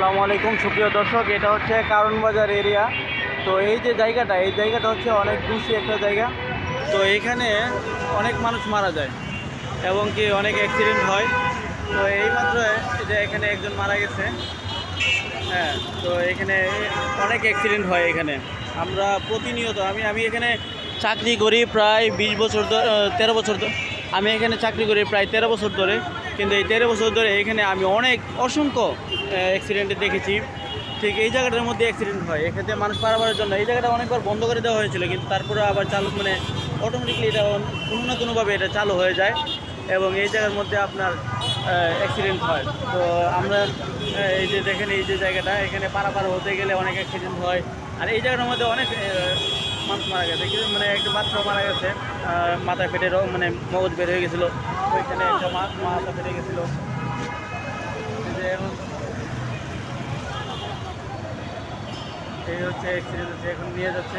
আসসালামু আলাইকুম, সুপ্রিয় দর্শক, এটা হচ্ছে কারণ বাজার এরিয়া তো এই যে জায়গাটা, এই জায়গাটা হচ্ছে অনেক দূষী একটা জায়গা। তো এখানে অনেক মানুষ মারা যায় এবং কি অনেক অ্যাক্সিডেন্ট হয়। তো এইমাত্র এই যে এখানে একজন মারা গেছে। হ্যাঁ তো এখানে অনেক অ্যাক্সিডেন্ট হয় এখানে। আমরা প্রতিনিয়ত, আমি আমি এখানে চাকরি করি প্রায় বিশ বছর ধরে তেরো বছর আমি এখানে চাকরি করি প্রায় তেরো বছর ধরে, কিন্তু এই তেরো বছর ধরে এখানে আমি অনেক অসংখ্য অ্যাক্সিডেন্টে দেখেছি। ঠিক এই জায়গাটার মধ্যে অ্যাক্সিডেন্ট হয়। এক্ষেত্রে মানুষ পারাবারের জন্য এই জায়গাটা অনেকবার বন্ধ করে দেওয়া হয়েছিল, কিন্তু তারপরে আবার চালু মানে অটোমেটিকলি এটা কোনো না কোনোভাবে এটা চালু হয়ে যায়। এবং এই জায়গার মধ্যে আপনার অ্যাক্সিডেন্ট হয়। তো আমরা এই যে দেখেন এই যে জায়গাটা, এখানে পারাপার হতে গেলে অনেক অ্যাক্সিডেন্ট হয়। আর এই জায়গাটার মধ্যে অনেক মানুষ মারা গেছে। কিন্তু মানে একটা বাচ্চাও মারা গেছে। মাথায় ফেটে মানে মগজ বের হয়ে গেছিল। ওইখানে একটা মাথা ফেটে গেছিল। এই হচ্ছে অ্যাক্সিডেন্ট হচ্ছে, এখন নিয়ে যাচ্ছে।